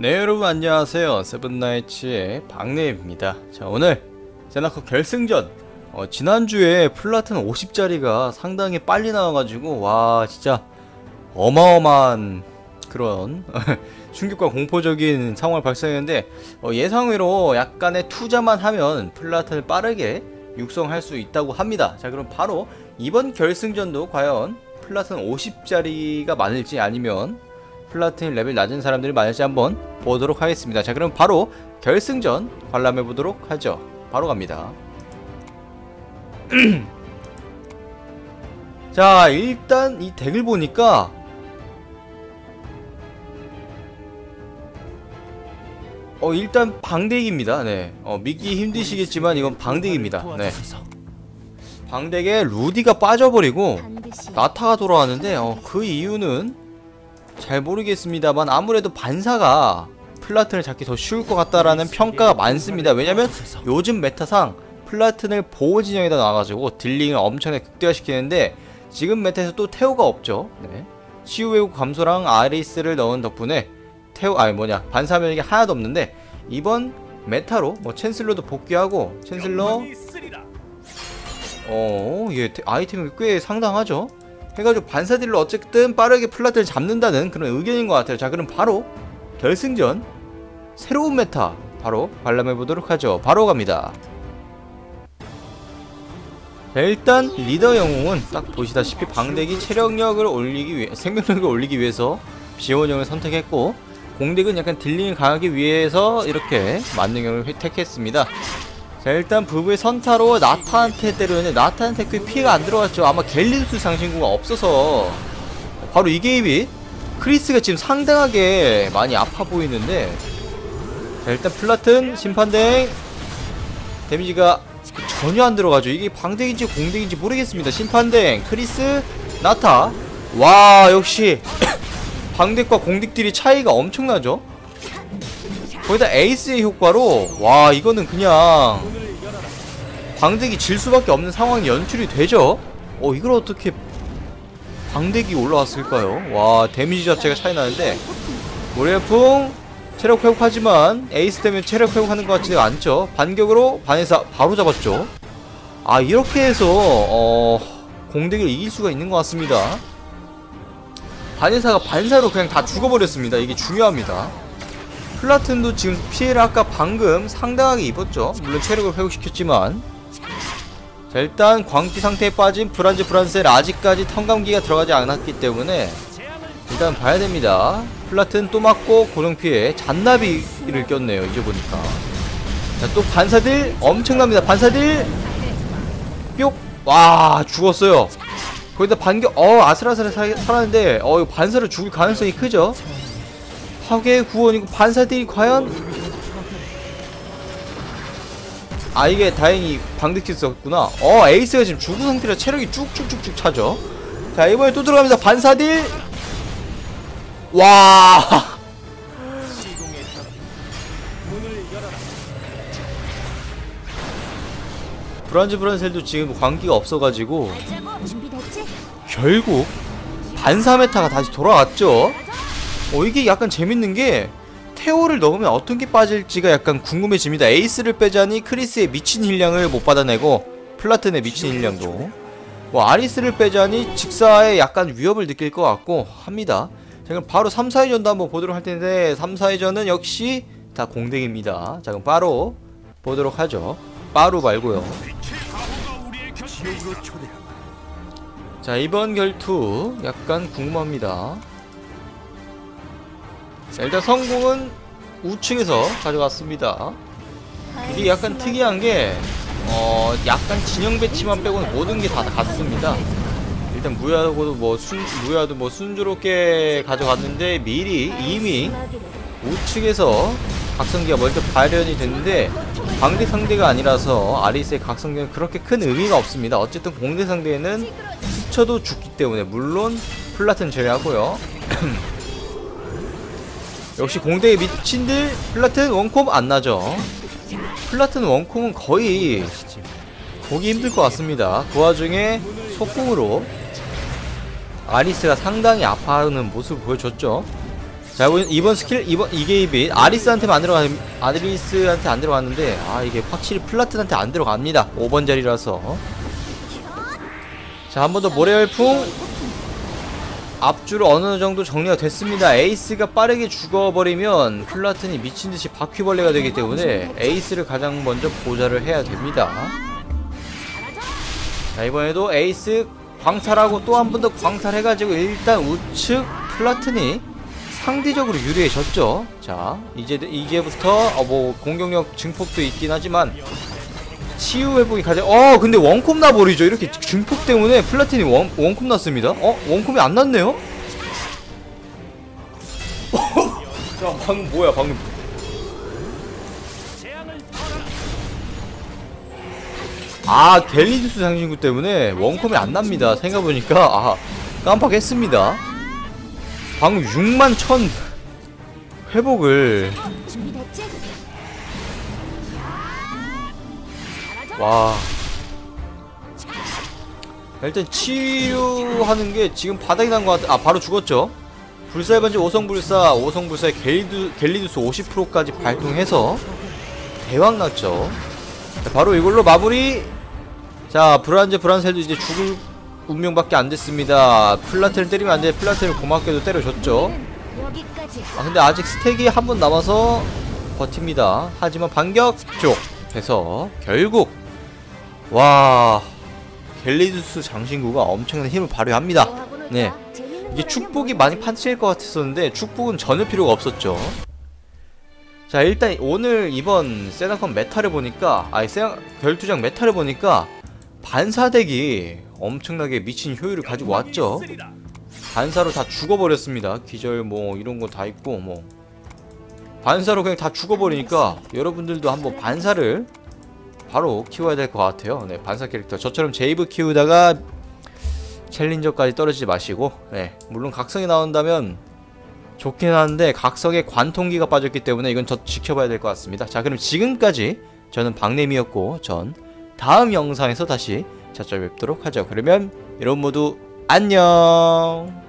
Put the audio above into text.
네 여러분 안녕하세요. 세븐나이츠의 박내입니다. 자 오늘 제나커 결승전. 어, 지난주에 플라튼 50짜리가 상당히 빨리 나와가지고 와 진짜 어마어마한 그런 충격과 공포적인 상황을 발생했는데 어, 예상외로 약간의 투자만 하면 플라튼을 빠르게 육성할 수 있다고 합니다. 자 그럼 바로 이번 결승전도 과연 플라튼 50짜리가 많을지 아니면 플라틴 레벨 낮은 사람들이 많을지 한번 보도록 하겠습니다. 자 그럼 바로 결승전 관람해 보도록 하죠. 바로 갑니다. 자 일단 이 덱을 보니까 어 일단 방덱입니다. 네. 어 믿기 힘드시겠지만 이건 방덱입니다. 네. 방덱에 루디가 빠져버리고 나타가 돌아왔는데 어, 그 이유는 잘 모르겠습니다만 아무래도 반사가 플라튼을 잡기 더 쉬울 것 같다라는 평가가 많습니다. 왜냐면 요즘 메타상 플라튼을 보호 진영에다 놔가지고 딜링을 엄청나게 극대화시키는데 지금 메타에서 또 테오가 없죠. 네. 치유 왜곡 감소랑 아리스를 넣은 덕분에 테오 아니 뭐냐 반사 면역이 하나도 없는데 이번 메타로 뭐 챈슬러도 복귀하고 챈슬러 어, 예, 아이템이 꽤 상당하죠. 해가지고 반사딜로 어쨌든 빠르게 플라트를 잡는다는 그런 의견인 것 같아요. 자, 그럼 바로 결승전 새로운 메타 바로 관람해 보도록 하죠. 바로 갑니다. 자, 일단 리더 영웅은 딱 보시다시피 방대기 체력력을 올리기 위해 생명력을 올리기 위해서 비원형을 선택했고 공덱은 약간 딜링을 강하기 위해서 이렇게 만능형을 택했습니다. 자 일단 부부의 선타로 나타한테 때렸는데 나타한테 그 피해가 안 들어갔죠. 아마 갤리우스 장신구가 없어서. 바로 이 게임이 크리스가 지금 상당하게 많이 아파 보이는데. 자 일단 플라튼 심판댕 데미지가 전혀 안 들어가죠. 이게 방댕인지 공댕인지 모르겠습니다. 심판댕 크리스 나타. 와 역시. 방덱과 공덱들이 차이가 엄청나죠 거기다 에이스의 효과로 와 이거는 그냥 방덱이 질 수밖에 없는 상황이 연출이 되죠? 어 이걸 어떻게 방덱이 올라왔을까요? 와 데미지 자체가 차이 나는데. 모래풍 체력 회복하지만 에이스 때문에 체력 회복하는 것 같지가 않죠? 반격으로 반에서 바로 잡았죠? 아 이렇게 해서 어 공덱을 이길 수가 있는 것 같습니다. 반에사가 반사로 그냥 다 죽어버렸습니다. 이게 중요합니다 플라튼도 지금 피해를 아까 방금 상당하게 입었죠. 물론 체력을 회복시켰지만. 자 일단 광기 상태에 빠진 브란즈 브란셀 아직까지 턴감기가 들어가지 않았기 때문에 일단 봐야 됩니다. 플라튼 또 맞고 고정 피해 잔나비를 꼈네요. 이제 보니까. 자 또 반사들 엄청납니다. 반사들 뿅와 죽었어요. 거기다 반격. 어 아슬아슬해 살았는데 어 반사를 죽을 가능성이 크죠 파괴 구원이고 반사들이 과연 아 이게 다행히 방득킬 썼구나. 어 에이스가 지금 죽은 상태라 체력이 쭉쭉쭉쭉 차죠. 자 이번에 또 들어갑니다. 반사딜. 와. 브란즈 브란셀도 지금 광기가 없어가지고 결국 반사 메타가 다시 돌아왔죠 어 이게 약간 재밌는 게 테오를 넣으면 어떤 게 빠질지가 약간 궁금해집니다. 에이스를 빼자니 크리스의 미친 힐량을 못 받아내고 플라튼의 미친 힐량도. 뭐 아리스를 빼자니 직사에 약간 위협을 느낄 것 같고 합니다. 자 그럼 바로 3, 4회전도 한번 보도록 할 텐데 3, 4회전은 역시 다 공댕입니다. 자 그럼 바로 보도록 하죠. 빠루 말고요. 자 이번 결투 약간 궁금합니다 자, 일단 성공은 우측에서 가져갔습니다. 이게 약간 특이한 게, 어, 약간 진영 배치만 빼고는 모든 게다 갔습니다. 일단 무야도 뭐 순, 무야도 뭐 순조롭게 가져갔는데 미리 이미 우측에서 각성기가 먼저 발현이 됐는데 방대 상대가 아니라서 아리스의 각성기는 그렇게 큰 의미가 없습니다. 어쨌든 공대 상대에는 스쳐도 죽기 때문에 물론 플라튼 제외하고요. 역시 공대에 미친들 플라튼 원콤 안 나죠. 플라튼 원콤은 거의 보기 힘들 것 같습니다. 그 와중에 속공으로 아리스가 상당히 아파하는 모습을 보여줬죠. 자 이번, 스킬 이번 이게이빗 아리스한테만 안 들어가 아리스한테 안 들어갔는데 아 이게 확실히 플라튼한테 안 들어갑니다. 5번 자리라서. 자 한 번 더 모래열풍 앞줄을 어느 정도 정리가 됐습니다 에이스가 빠르게 죽어버리면 플라튼이 미친듯이 바퀴벌레가 되기 때문에 에이스를 가장 먼저 보좌를 해야 됩니다 자 이번에도 에이스 광탈하고 또 한 번 더 광탈해가지고 일단 우측 플라튼이 상대적으로 유리해졌죠. 자, 이제 이제부터 어, 뭐 공격력 증폭도 있긴 하지만 치유 회복이 가장 어 근데 원콤 나버리죠. 이렇게 증폭 때문에 플라틴이 원 원콤 났습니다. 어 원콤이 안 났네요. 자 방금 뭐야 방금 아 갤리두스 장신구 때문에 원콤이 안 납니다. 생각해보니까 아 깜빡했습니다. 방금 6만 천 회복을 와. 일단 치유하는 게 지금 바닥이 난 것 같아. 아 바로 죽었죠? 불사의 반지 오성불사 오성불사의 갤리두, 갤리두스 50%까지 발동해서 대박 났죠. 자, 바로 이걸로 마무리. 자 브란제 브란셀도 이제 죽을 운명밖에 안 됐습니다. 플라테를 때리면 안돼. 플라테를 고맙게도 때려줬죠. 아 근데 아직 스택이 한 번 남아서 버팁니다. 하지만 반격 쪽 해서 결국 와 갤리두스 장신구가 엄청난 힘을 발휘합니다. 네. 이게 걸 축복이 많이? 판치일 것 같았었는데 축복은 전혀 필요가 없었죠. 자 일단 오늘 이번 세나컨 메타를 보니까 아니 세나 결투장 메타를 보니까 반사덱이 엄청나게 미친 효율을 가지고 왔죠. 반사로 다 죽어버렸습니다. 기절 뭐 이런 거 다 있고 뭐 반사로 그냥 다 죽어버리니까 여러분들도 한번 반사를 바로 키워야 될 것 같아요. 네 반사 캐릭터 저처럼 제이브 키우다가 챌린저까지 떨어지지 마시고 네 물론 각성이 나온다면 좋긴 한데 각성에 관통기가 빠졌기 때문에 이건 저 지켜봐야 될 것 같습니다. 자 그럼 지금까지 저는 박냄이었고 전 다음 영상에서 다시 찾아뵙도록 하죠. 그러면 여러분 모두 안녕